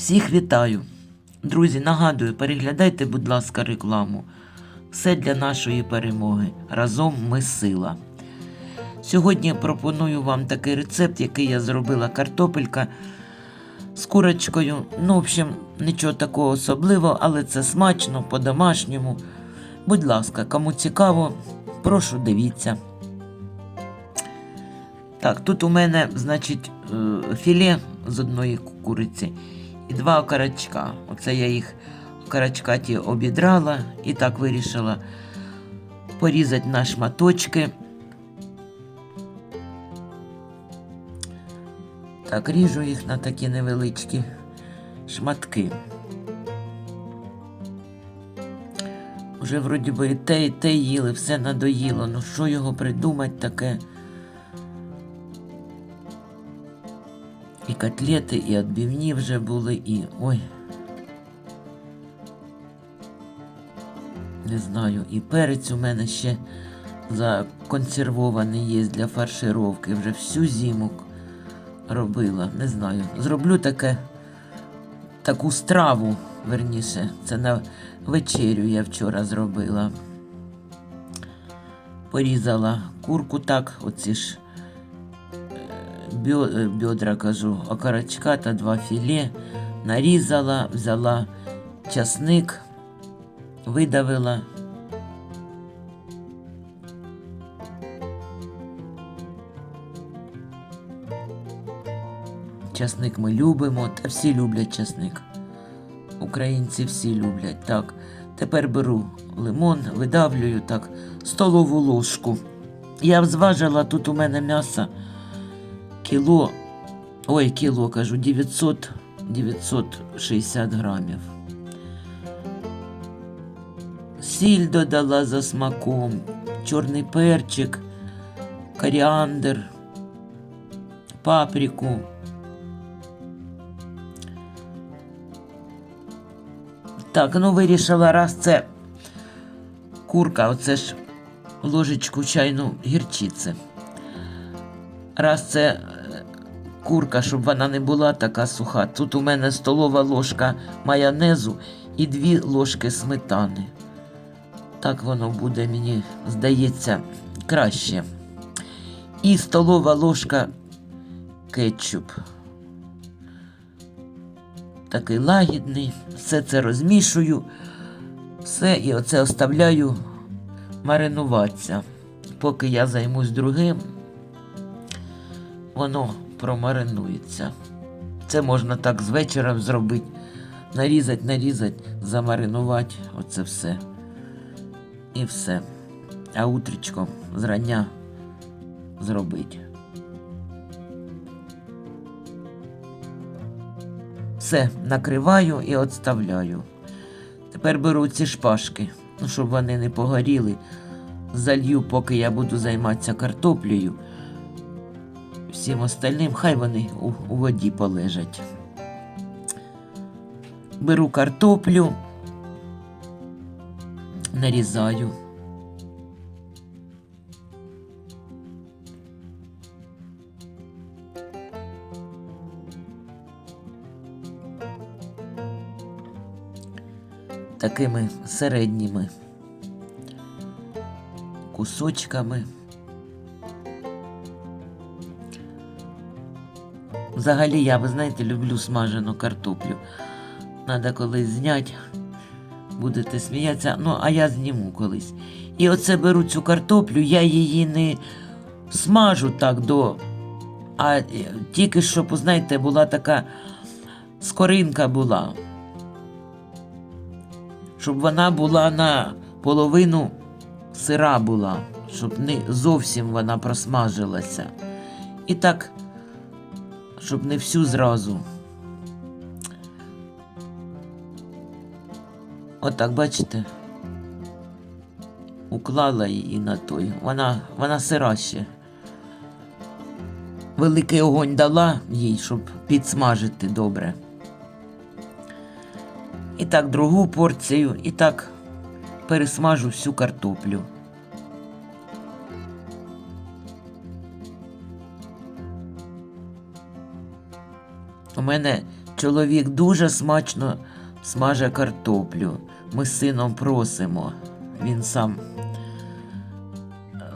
Всіх вітаю. Друзі, нагадую, переглядайте, будь ласка, рекламу. Все для нашої перемоги. Разом ми сила. Сьогодні пропоную вам такий рецепт, який я зробила картопелька з курочкою. Ну, в общем, нічого такого особливого, але це смачно, по-домашньому. Будь ласка, кому цікаво, прошу дивіться. Так, тут у мене, значить, е, філе з одної куриці і два окорочка. Оце я їх окорочка ті обідрала і так вирішила порізати на шматочки. Так, ріжу їх на такі невеличкі шматки. Вже вроді би і те, і те їли, все надоїло. Ну що його придумати таке? І котлети, і відбивні вже були, і. ой. Не знаю, і перець у мене ще законсервований є для фаршировки. Вже всю зиму робила. Не знаю. Зроблю таке, таку страву, верніше. Це на вечерю я вчора зробила. Порізала курку так, оці ж е, бедра, кажу, окорочка та два філе, нарізала, взяла часник, видавила. Часник ми любимо, та всі люблять часник. Українці всі люблять. Так, тепер беру лимон, видавлюю так, столову ложку. Я зважила тут у мене м'ясо кіло, ой, кіло кажу, 900, 960 грамів. Сіль додала за смаком, чорний перчик, коріандр, паприку. Так, ну вирішила, раз це курка, оце ж ложечку чайну гірчиці. Раз це курка, щоб вона не була така суха. Тут у мене столова ложка майонезу і дві ложки сметани. Так воно буде, мені здається, краще. І столова ложка кетчуп. Такий лагідний. Все це розмішую. Все і оце оставляю маринуватися. Поки я займусь другим, воно промаринується. Це можна так з вечора зробити. Нарізати, нарізати, замаринувати. Оце все. І все. А утречком зрання зробити. Все, накриваю і відставляю. Тепер беру ці шпажки, ну, щоб вони не погоріли. Залью, поки я буду займатися картоплею. Всім остальним, хай вони у, у воді полежать. Беру картоплю, нарізаю. Такими середніми кусочками. Взагалі, я, ви знаєте, люблю смажену картоплю. Надо колись зняти, будете сміятися, ну, а я зніму колись. І оце беру цю картоплю, я її не смажу так до. А е, тільки щоб, знаєте, була така скоринка була. Щоб вона була на половину сира була, щоб не зовсім вона просмажилася. І так щоб не всю зразу. Отак, бачите? Уклала її на той. Вона, вона сира ще. Великий огонь дала їй, щоб підсмажити добре. І так другу порцію, і так пересмажу всю картоплю. У мене чоловік дуже смачно смаже картоплю. Ми з сином просимо. Він сам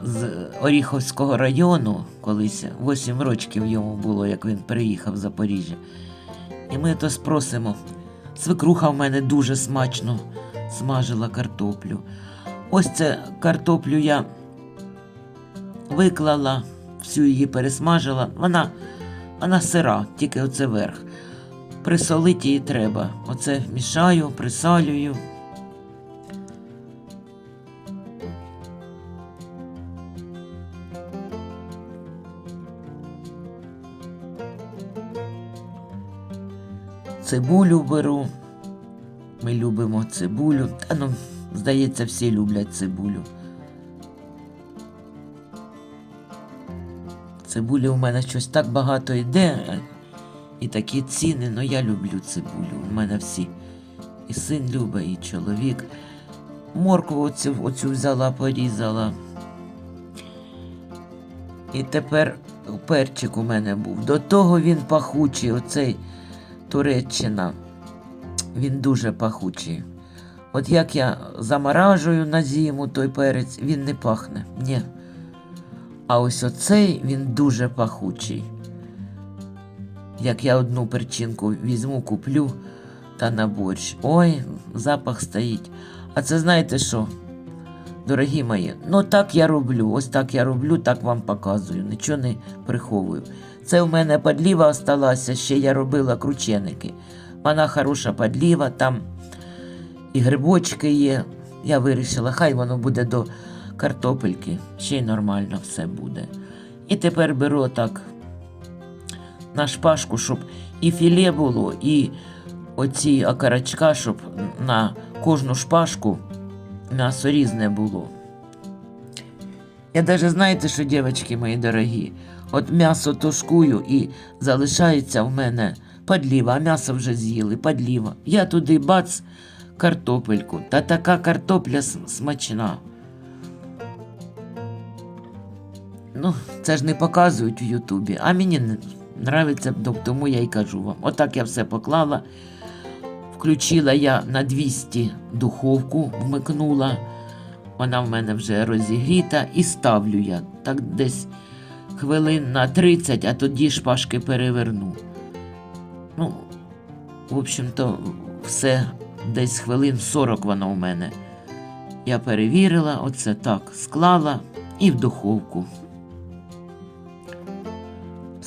з Оріховського району, колись 8 років йому було, як він приїхав в Запоріжжя. І ми то спросимо. Свекруха в мене дуже смачно смажила картоплю. Ось це картоплю я виклала, всю її пересмажила. Вона, вона сира, тільки оце верх. Присолити її треба. Оце мішаю, присалюю. Цибулю беру. Ми любимо цибулю. Та ну, здається, всі люблять цибулю. Цибулі у мене щось так багато йде, і такі ціни, але я люблю цибулю. У мене всі. І син любить, і чоловік. Моркву оцю, оцю взяла, порізала. І тепер перчик у мене був. До того він пахучий, оцей Туреччина. Він дуже пахучий. От як я заморажую на зиму той перець, він не пахне. Ні. А ось оцей він дуже пахучий. Як я одну перчинку візьму, куплю та на борщ. Ой, запах стоїть. А це знаєте що? Дорогі мої, ну так я роблю. Ось так я роблю, так вам показую. Нічого не приховую. Це в мене подліва осталася, ще я робила крученики. Вона хороша подліва, там і грибочки є. Я вирішила, хай воно буде до картопельки, ще й нормально все буде. І тепер беру так на шпажку, щоб і філе було, і оці окорочка, щоб на кожну шпажку м'ясо різне було. Я навіть знаєте, що, дівчатки мої дорогі, от м'ясо тушкую і залишається в мене подліва, а м'ясо вже з'їли, подліва. Я туди бац картопельку. Та така картопля смачна. Ну, це ж не показують в Ютубі, а мені не нравиться, тому я й кажу вам. Отак я все поклала. Включила я на 200 духовку, вмикнула. Вона в мене вже розігріта і ставлю я так десь хвилин на 30, а тоді шпажки переверну. Ну, в общем-то, все десь хвилин 40 воно у мене. Я перевірила, оце так склала і в духовку.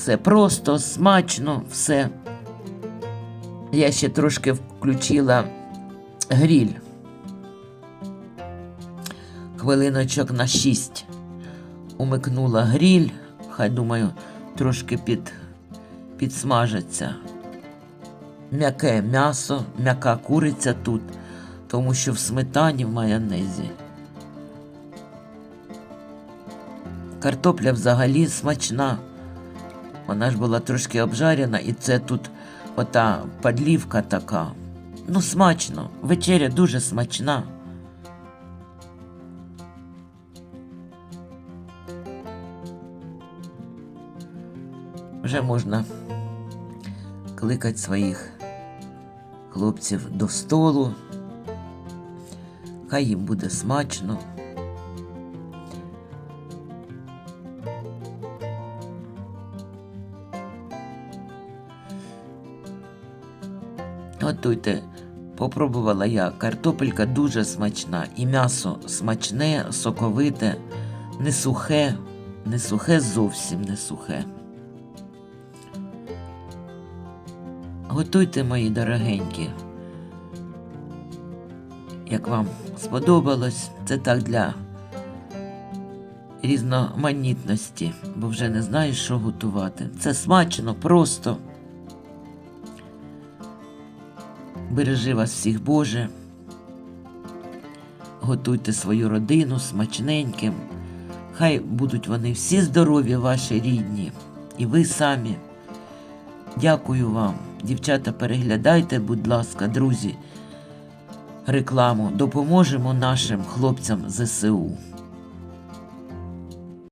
Все просто, смачно, все. Я ще трошки включила гріль. Хвилиночок на 6. Умикнула гріль, хай думаю, трошки під, підсмажиться. М'яке м'ясо, м'яка куриця тут, тому що в сметані в майонезі. Картопля взагалі смачна. Вона ж була трошки обжарена, і це тут ота подлівка така. Ну, смачно. Вечеря дуже смачна. Вже можна кликати своїх хлопців до столу. Хай їм буде смачно. Готуйте. Попробувала я. Картопелька дуже смачна, і м'ясо смачне, соковите, не сухе, не сухе зовсім не сухе. Готуйте, мої дорогенькі. Як вам сподобалось, це так для різноманітності, бо вже не знаєш, що готувати. Це смачно, просто. Бережи вас всіх, Боже. Готуйте свою родину смачненьким. Хай будуть вони всі здорові, ваші рідні, і ви самі. Дякую вам. Дівчата, переглядайте, будь ласка, друзі, рекламу. Допоможемо нашим хлопцям ЗСУ.